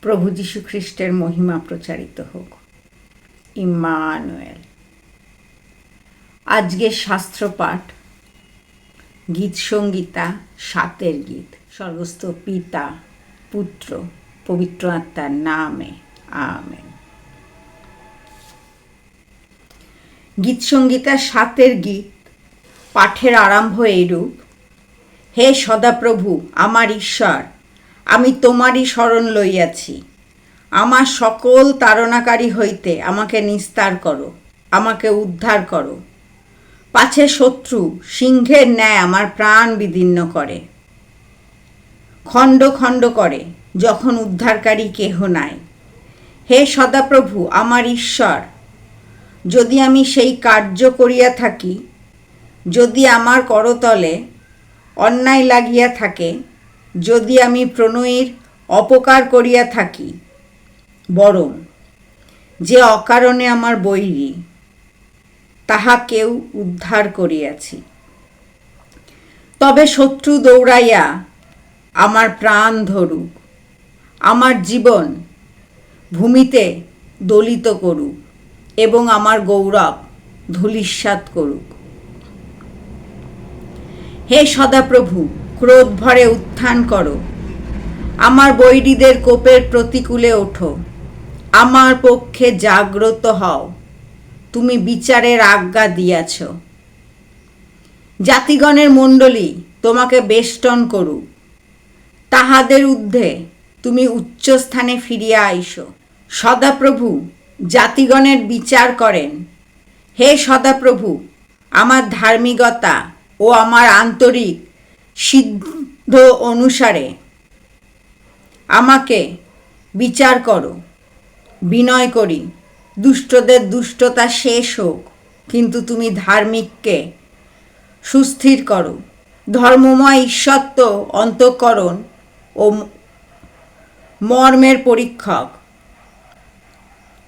প্রভু যীশু খ্রিস্টের মহিমা প্রচারিত হোক। ইম্মানুয়েল। আজকের শাস্ত্রপাঠ গীত সঙ্গীতা সাতের গীত। স্বর্গস্থ পিতা, পুত্র, পবিত্র আত্মার নামে, আমেন। গীত সঙ্গীতা সাতের গীত, পাঠের আরম্ভ এইরূপ, হে সদাপ্রভু, আমার ঈশ্বর আমি তোমারই শরণ লইয়াছি। আমার সকল তাড়নাকারী হইতে আমাকে নিস্তার করো, আমাকে উদ্ধার করো। পাছে শত্রু সিংহের ন্যায় আমার প্রাণ বিদীর্ণ করে। খণ্ড খণ্ড করে যখন উদ্ধারকারী কেহ নাই। হে সদাপ্রভু, আমার ঈশ্বর, যদি আমি সেই কার্য করিয়া থাকি, যদি আমার করতলে অন্যায় লাগিয়া থাকে যদি আমি প্রণয়ীর অপকার করিয়া থাকি, বরং যে অকারণে আমার বৈরী, তাহা কেউ উদ্ধার করিয়াছি। তবে শত্রু দৌড়াইয়া আমার প্রাণ ধরুক, আমার জীবন ভূমিতে দলিত করুক, এবং আমার গৌরব ধূলিস্বাদ করুক। হে সদাপ্রভু ক্রোধ ভরে উত্থান করো। আমার বৈরীদের কোপের প্রতিকূলে ওঠো। আমার পক্ষে জাগ্রত হও। তুমি বিচারের আজ্ঞা দিয়াছ। জাতিগণের মণ্ডলী, তোমাকে বেষ্টন করুক। তাহাদের ঊর্ধ্বে তুমি উচ্চস্থানে ফিরিয়া আইসো। সদাপ্রভু, জাতিগণের বিচার করেন। হে সদাপ্রভু, আমার ধার্মিকতা ও আমার আন্তরিক সিদ্ধ অনুসারে আমাকে বিচার করো, বিনয় করি। দুষ্টদের দুষ্টতা শেষ হোক, কিন্তু তুমি ধার্মিককে সুস্থির করো। ধর্মময় ঈশ্বত্ব অন্তঃকরণ ও মর্মের পরীক্ষক।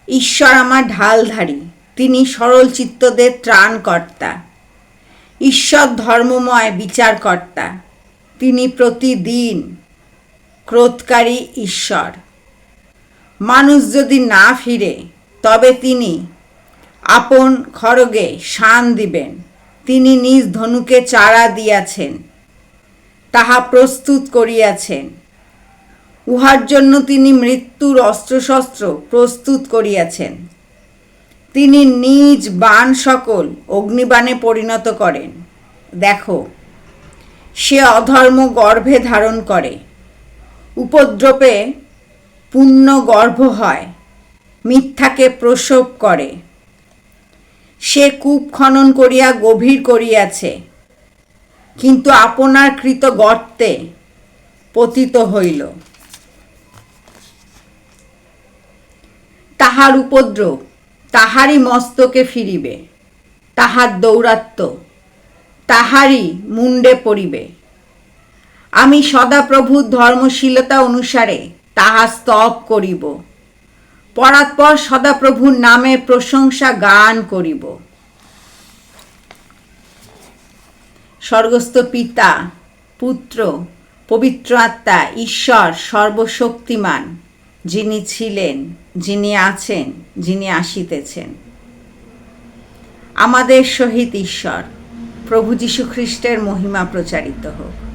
ঈশ্বর আমার ঢালধারী, তিনি সরল চিত্তদের ত্রাণকর্তা। ঈশ্বর ধর্মময় বিচারকর্তা। তিনি প্রতিদিন ক্রোধকারী ঈশ্বর। মানুষ যদি না ফিরে, তবে তিনি আপন খড়গে শান দিবেন। তিনি নিজ ধনুকে চারা দিয়াছেন, তাহা প্রস্তুত করিয়াছেন। উহার জন্য তিনি মৃত্যুর অস্ত্রশস্ত্র প্রস্তুত করিয়াছেন। তিনি নিজ বাণ সকল অগ্নিবাণে পরিণত করেন। দেখো, সে অধর্ম গর্ভে ধারণ করে। উপদ্রবে পূর্ণ গর্ভ হয়, মিথ্যাকে প্রসব করে। সে কূপ খনন করিয়া গভীর করিয়াছে, কিন্তু আপনার কৃত গর্তে পতিত হইল। তাহার উপদ্রব তাহারই মস্তকে ফিরিবে, তাহার দৌরাত্ম, তাহারই মুন্ডে পড়িবে। আমি সদাপ্রভুর ধর্মশীলতা অনুসারে তাহা স্তব করিব। পরাৎপর সদাপ্রভুর নামে প্রশংসা গান করিব। স্বর্গস্থ পিতা, পুত্র, পবিত্র আত্মা, ঈশ্বর সর্বশক্তিমান, যিনি ছিলেন যিনি আছেন যিনি আসিতেছেন। আমাদের সহিত ঈশ্বর প্রভু যীশু খ্রিস্টের মহিমা প্রচারিত হোক।